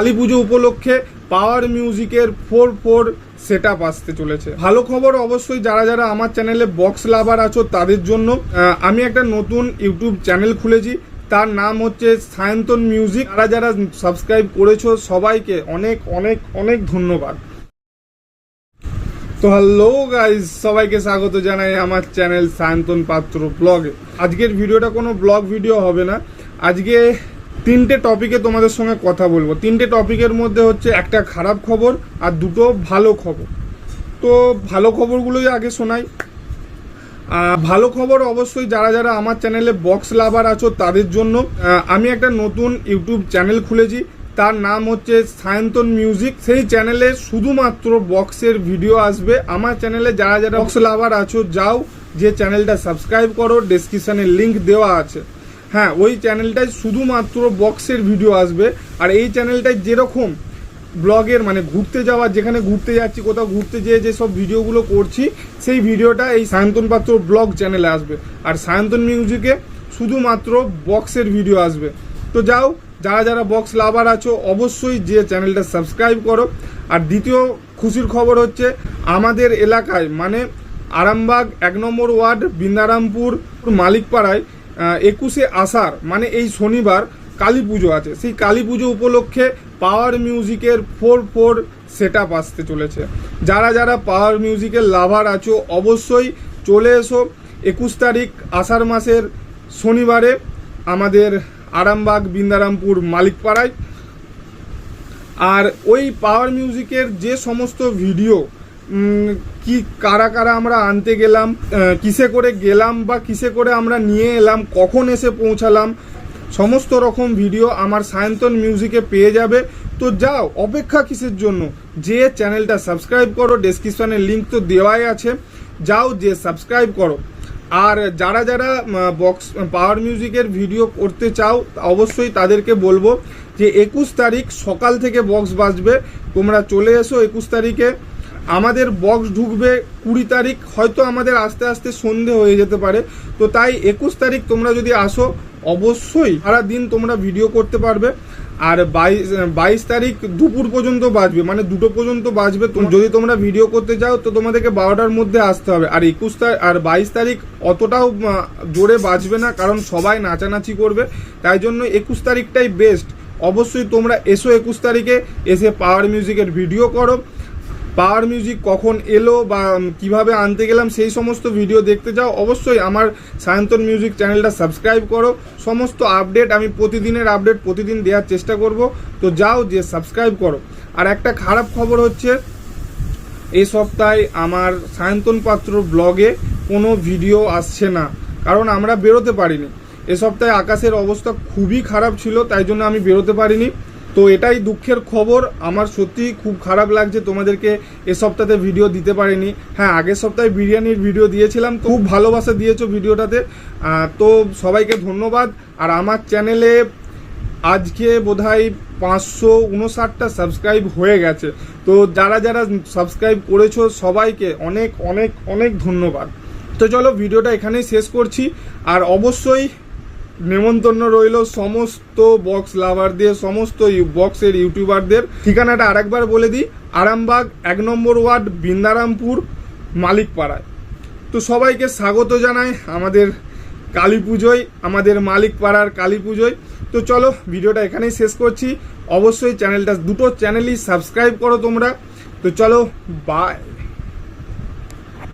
কালী পুজো উপলক্ষে পাওয়ার মিউজিকের four four set up আসতে চলেছে। ভালো খবর অবশ্যই যারা যারা আমার চ্যানেলে বক্স লাভার আছো তাদের জন্য। আমি একটা নতুন ইউটিউব চ্যানেল খুলেছি। তার নাম হচ্ছে সায়ন্তন মিউজিক। যারা যারা সাবস্ক্রাইব করেছ সবাইকে অনেক অনেক অনেক ধন্যবাদ। তো হ্যালো গাইজ সবাইকে স্বাগত জানাই আমার চ্যানেল সায়ন্তন পাত্র ব্লগে। আজকের ভিডিওটা কোনো ব্লগ ভিডিও হবে না। আজকে তিনটে টপিকে তোমাদের সঙ্গে কথা বলব। তিনটে টপিকের মধ্যে হচ্ছে একটা খারাপ খবর আর দুটো ভালো খবর। তো ভালো খবরগুলোই আগে শোনাই। ভালো খবর অবশ্যই যারা যারা আমার চ্যানেলে বক্স লাভার আছো তাদের জন্য। আমি একটা নতুন ইউটিউব চ্যানেল খুলেছি। তার নাম হচ্ছে সায়ন্তন মিউজিক সেই চ্যানেলে শুধুমাত্র বক্সের ভিডিও আসবে। আমার চ্যানেলে যারা যারা বক্স লাভার আছো, যাও, যে চ্যানেলটা সাবস্ক্রাইব করো। ডেসক্রিপশনে লিঙ্ক দেওয়া আছে। হ্যাঁ ওই চ্যানেলটায় শুধুমাত্র বক্সের ভিডিও আসবে। আর এই চ্যানেলটায় যেরকম ব্লগের মানে ঘুরতে যাওয়া, যেখানে ঘুরতে যাচ্ছি, কোথাও ঘুরতে যেয়ে যেসব ভিডিওগুলো করছি, সেই ভিডিওটা এই সায়ন্তন পাত্র ব্লগ চ্যানেলে আসবে। আর সায়ন্তন মিউজিকে শুধুমাত্র বক্সের ভিডিও আসবে। তো যাও, যারা যারা বক্স লাভার আছো, অবশ্যই যে চ্যানেলটা সাবস্ক্রাইব করো। আর দ্বিতীয় খুশির খবর হচ্ছে, আমাদের এলাকায় মানে আরামবাগ এক নম্বর ওয়ার্ড, বৃন্দারামপুর মালিকপাড়ায় একুশে আষাঢ় মানে এই শনিবার কালী পুজো আছে। সেই কালী পুজো উপলক্ষে পাওয়ার মিউজিকের ফোর ফোর সেট আপ আসতে চলেছে। যারা যারা পাওয়ার মিউজিকের লাভার আছো, অবশ্যই চলে এসো। একুশ তারিখ আষাঢ় মাসের শনিবারে আমাদের আরামবাগ, বৃন্দারামপুর মালিকপাড়ায়। আর ওই পাওয়ার মিউজিকের যে সমস্ত ভিডিও কি, কারা কারা আমরা আনতে গেলাম কিসে করে গেলাম বা কিসে করে আমরা নিয়ে এলাম, কখন এসে পৌঁছালাম, সমস্ত রকম ভিডিও আমার সায়ন্তন মিউজিকে পেয়ে যাবে। তো যাও, অপেক্ষা কিসের জন্য? যে চ্যানেলটা সাবস্ক্রাইব করো ডেসক্রিপশনে লিঙ্ক তো দেওয়াই আছে, যাও যে সাবস্ক্রাইব করো। আর যারা যারা বক্স পাওয়ার মিউজিকের ভিডিও করতে চাও, অবশ্যই তাদেরকে বলব যে, একুশ তারিখ সকাল থেকে বক্স বাজবে। তোমরা চলে এসো একুশ তারিখে। আমাদের বক্স ঢুকবে কুড়ি তারিখ, হয়তো আমাদের আস্তে আস্তে সন্ধে হয়ে যেতে পারে। তো তাই একুশ তারিখ তোমরা যদি আসো, অবশ্যই সারা দিন তোমরা ভিডিও করতে পারবে। আর বাইশ বাইশ তারিখ দুপুর পর্যন্ত বাজবে মানে দুটো পর্যন্ত বাজবে। যদি তোমরা ভিডিও করতে চাও তো তোমাদেরকে বারোটার মধ্যে আসতে হবে। আর একুশ তারিখ আর বাইশ তারিখ অতটাও জোরে বাজবে না, কারণ সবাই নাচানাচি করবে। তাই জন্য একুশ তারিখটাই বেস্ট অবশ্যই তোমরা এসো একুশ তারিখে, এসে পাওয়ার মিউজিকের ভিডিও করো। পাওয়ার মিউজিক কখন এলো বা কীভাবে আনতে গেলাম সেই সমস্ত ভিডিও দেখতে চাও, অবশ্যই আমার সায়ন্তন মিউজিক চ্যানেলটা সাবস্ক্রাইব করো। সমস্ত আপডেট আমি প্রতিদিনের আপডেট প্রতিদিন দেওয়ার চেষ্টা করব। তো যাও যে সাবস্ক্রাইব করো। আর একটা খারাপ খবর হচ্ছে, এই সপ্তাহে আমার সায়ন্তন পাত্র ব্লগে কোনো ভিডিও আসছে না, কারণ আমরা বেরোতে পারিনি। এ সপ্তাহে আকাশের অবস্থা খুবই খারাপ ছিল, তাই জন্য আমি বেরোতে পারিনি। তো এটাই দুঃখের খবর। আমার সত্যি খুব খারাপ লাগছে তোমাদেরকে এ সপ্তাহে ভিডিও দিতে পারিনি। হ্যাঁ আগের সপ্তাহে বিরিয়ানির ভিডিও দিয়েছিলাম খুব ভালোবাসা দিয়েছ ভিডিওটাতে তো সবাইকে ধন্যবাদ। আর আমার চ্যানেলে আজকে বোধহয় পাঁচশো উনষাটটা সাবস্ক্রাইব হয়ে গেছে। তো যারা যারা সাবস্ক্রাইব করেছ, সবাইকে অনেক অনেক অনেক ধন্যবাদ। তো চলো ভিডিওটা এখানেই শেষ করছি। আর অবশ্যই নেমন্তন্ন রইল সমস্ত বক্স লাভারদের সমস্ত বক্সের ইউটিউবারদের ঠিকানাটা আরেকবার বলে দিই, আরামবাগ, এক নম্বর ওয়ার্ড, বৃন্দারামপুর, মালিকপাড়ায়। তো সবাইকে স্বাগত জানাই আমাদের কালী পুজোয়, আমাদের মালিক পাড়ার কালী পুজোয়। তো চলো ভিডিওটা এখানেই শেষ করছি। অবশ্যই চ্যানেলটা দুটো চ্যানেলই সাবস্ক্রাইব করো তোমরা। তো চলো বাই